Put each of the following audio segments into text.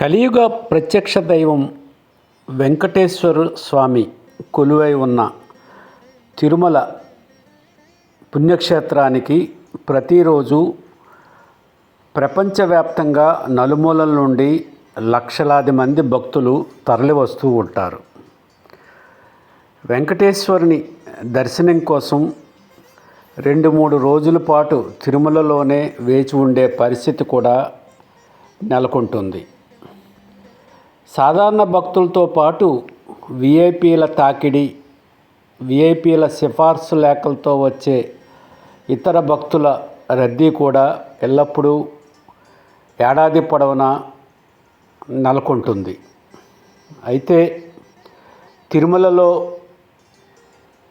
కలియుగ ప్రత్యక్ష దైవం వెంకటేశ్వర స్వామి కొలువై ఉన్న తిరుమల పుణ్యక్షేత్రానికి ప్రతిరోజు ప్రపంచవ్యాప్తంగా నలుమూలల నుండి లక్షలాది మంది భక్తులు తరలివస్తూ ఉంటారు. వెంకటేశ్వరుని దర్శనం కోసం రెండు మూడు రోజుల పాటు తిరుమలలోనే వేచి ఉండే పరిస్థితి కూడా నెలకొంటుంది. సాధారణ భక్తులతో పాటు విఐపీల తాకిడి విఐపీల సిఫార్సు లేఖలతో వచ్చే ఇతర భక్తుల రద్దీ కూడా ఎల్లప్పుడూ ఏడాది పొడవునా నెలకొంటుంది. అయితే తిరుమలలో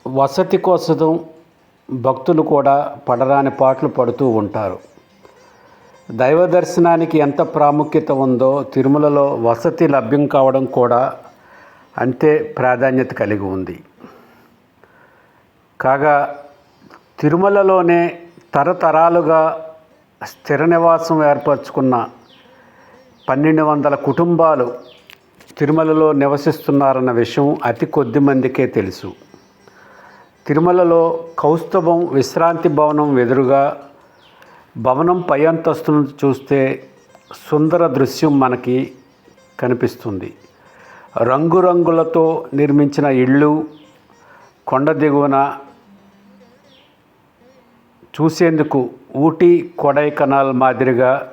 వసతి కోసం భక్తులు కూడా పడరాని పాటలు పడుతూ ఉంటారు. దైవ దర్శనానికి ఎంత ప్రాముఖ్యత ఉందో తిరుమలలో వసతి లభ్యం కావడం కూడా అంతే ప్రాధాన్యత కలిగి ఉంది. కాగా తిరుమలలోనే తరతరాలుగా స్థిర నివాసం ఏర్పరచుకున్న పన్నెండు వందల కుటుంబాలు తిరుమలలో నివసిస్తున్నారన్న విషయం అతి కొద్ది మందికే తెలుసు. తిరుమలలో కౌస్తభం విశ్రాంతి భవనం ఎదురుగా భవనం పై అంతస్తును చూస్తే సుందర దృశ్యం మనకి కనిపిస్తుంది. రంగురంగులతో నిర్మించిన ఇళ్ళు కొండ దిగువన చూసేందుకు ఊటీ కొడైకనాల్ మాదిరిగా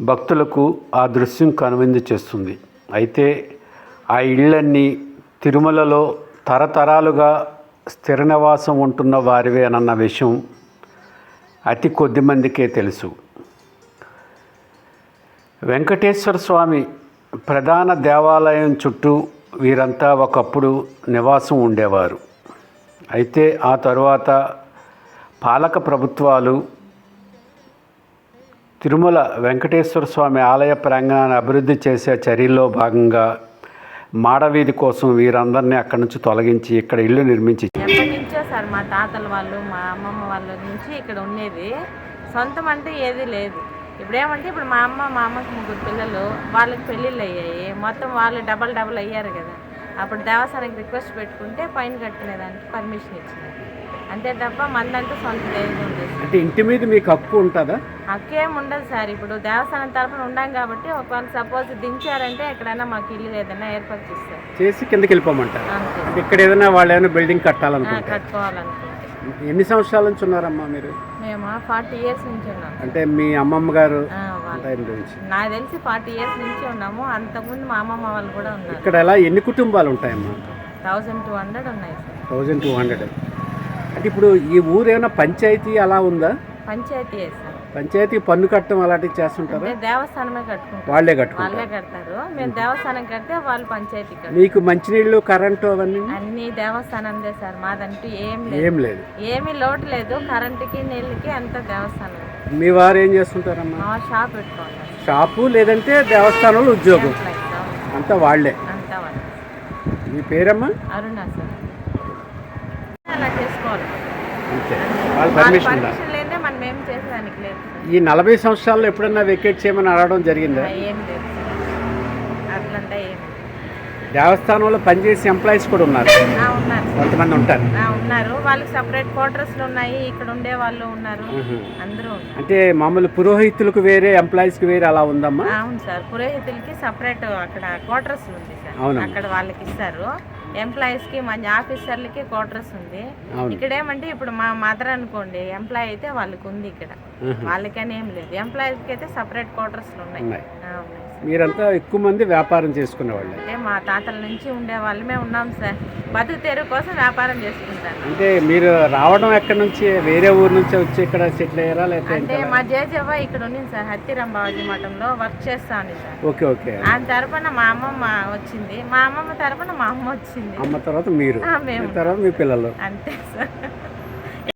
భక్తులకు ఆ దృశ్యం కనువిందు చేస్తుంది. అయితే ఆ ఇళ్ళన్నీ తిరుమలలో తరతరాలుగా స్థిర నివాసం ఉంటున్న వారివే అన్న విషయం అతి కొద్ది మందికే తెలుసు. వెంకటేశ్వర స్వామి ప్రధాన దేవాలయం చుట్టూ వీరంతా ఒకప్పుడు నివాసం ఉండేవారు. అయితే ఆ తరువాత పాలక ప్రభుత్వాలు తిరుమల వెంకటేశ్వర స్వామి ఆలయ ప్రాంగణాన్ని అభివృద్ధి చేసే చర్యల్లో భాగంగా మాడవీధి కోసం వీరందరినీ అక్కడి నుంచి తొలగించి ఇక్కడ ఇల్లు నిర్మించి సార్ మా తాతల వాళ్ళు మా అమ్మమ్మ వాళ్ళ నుంచి ఇక్కడ ఉండేది. సొంతం అంటే ఏది లేదు. ఇప్పుడేమంటే ఇప్పుడు మా అమ్మ మా అమ్మకి ముగ్గురు పిల్లలు వాళ్ళకి పెళ్ళిళ్ళు అయ్యాయి. మొత్తం వాళ్ళు డబల్ డబల్ అయ్యారు కదా. అప్పుడు దేవస్థానానికి రిక్వెస్ట్ పెట్టుకుంటే పైన కట్టుకునేదానికి పర్మిషన్ ఇచ్చినారు అంతే తప్ప మందంటూ సొంత అంటే ఇంటి మీద మీకు హక్కు ఉంటుందా? హక్కేం ఉండదు సార్. ఇప్పుడు దేవస్థానం తరఫున ఉండాం కాబట్టి ఒకవేళ సపోజ్ దించారంటే ఎక్కడైనా మాకు ఇల్లు ఏదైనా ఏర్పాటు చేస్తారు. చేసి కిందకి వెళ్ళిపోమంటారు. ఇక్కడ ఏదైనా వాళ్ళు ఏదైనా బిల్డింగ్ ఆ, కట్టాలనుకుంటే కట్టుకోవాలనుకుంటే. ఎన్ని సంవత్సరాల నుంచి ఉన్నారమ్మా మీరు? మేము ఫార్టీ ఇయర్స్ నుంచి ఉన్నాం. అంటే మీ అమ్మమ్మ గారు టైం నుంచి? నాకు తెలిసి ఫార్టీ ఇయర్స్ నుంచి ఉన్నాము. అంతకుముందు మా అమ్మమ్మ వాళ్ళు కూడా ఉన్నారు. ఇక్కడ ఎలా ఎన్ని కుటుంబాలు ఉంటాయమ్మా? థౌజండ్ టూ హండ్రెడ్ ఉన్నాయి సార్. Thousand two hundred. అంటే ఇప్పుడు ఈ ఊరు ఏమైనా పంచాయతీ అలా ఉందా? పంచాయతీ పంచాయతీ పన్ను కట్టడం అలాంటివి చేస్తుంటారా? దేవస్థానమే కట్టుకుంటారు వాళ్ళే కట్టుకుంటారు. వాళ్ళే కడతారు. మేము దేవస్థానం కడితే వాళ్ళు పంచాయతీ మీకు మంచినీళ్ళు కరెంటు అవన్నీ? అన్ని దేవస్థానందే సార్. మాదంటూ ఏం లేదు. ఏం లేదు. ఏమీ లోటు లేదు. కరెంటుకి నీళ్ళకి అంత దేవస్థానం మీ వారు ఏం చేస్తుంటారమ్మా? షాప్ పెట్టుకోవాలి. షాపు లేదంటే దేవస్థానంలో ఉద్యోగం. అంతా వాళ్ళే. అంతా వాళ్ళు. మీ పేరమ్మా? అరుణ సార్. చేసుకోవాలి. అంతే. వాళ్ళ వాళ్ళ పర్మిషన్ ఏం చేసేదానికి లేదు. ఈ నలభై సంవత్సరాల్లో ఎప్పుడన్నా వెకేట్ చేయమని అడగడం జరిగిందా ఏం లేదు. అట్లంటే ఏం. దేవస్థానంలో పనిచేసే ఎంప్లాయీస్ కూడా ఉన్నారు ఆ, ఉన్నారు. కొంతమంది ఉంటారు ఆ, ఉన్నారు వాళ్ళకి సపరేట్ క్వార్టర్స్లు ఉన్నాయి ఇక్కడ ఉండే వాళ్ళు ఉన్నారు మ్మ్. అందరూ ఉన్నారు అంటే మామూలు పురోహితులకు వేరే ఎంప్లాయీస్కి వేరే అలా ఉందమ్మా అవును సార్ పురోహితులకి సపరేట్ అక్కడ క్వార్టర్స్ ఉంది సార్ అవునమ్మా. అక్కడ వాళ్ళకి ఇస్తారు ఎంప్లాయీస్కి మంచి ఆఫీసర్లకి క్వార్టర్స్ ఉంది అవును ఇక్కడ ఏమంటే ఇప్పుడు మా మదర్ అనుకోండి ఎంప్లాయ్ అయితే వాళ్ళకి ఉంది ఇక్కడ. వాళ్ళకని ఏం లేదు. ఎంప్లాయీస్కి అయితే సపరేట్ క్వార్టర్స్ ఉన్నాయి. ఆ. మీరంతా ఎక్కువ మంది వ్యాపారం చేసుకునే వాళ్ళే. అంటే మా తాతల నుంచి ఉండే వాళ్ళమే ఉన్నాం సార్ బతుకు తెరువు కోసం వ్యాపారం చేసుకుంటాను. అంటే మీరు రావడం ఎక్కడి నుంచి? వేరే ఊరు నుంచి వచ్చి ఇక్కడ సెటిల్ అయ్యారా లేకపోతే అంటే మా జేజవ్వ ఇక్కడ ఉంది సార్ హత్తిరం బాబాజీ మఠంలో వర్క్ చేస్తా ఉంది సార్ ఓకే ఓకే. ఆయన తరపున మా అమ్మమ్మ వచ్చింది. మా అమ్మమ్మ తరపున మా అమ్మ వచ్చింది. అమ్మ తర్వాత మీరు. ఆ, మేము తర్వాత మీ పిల్లలు. అంతే సార్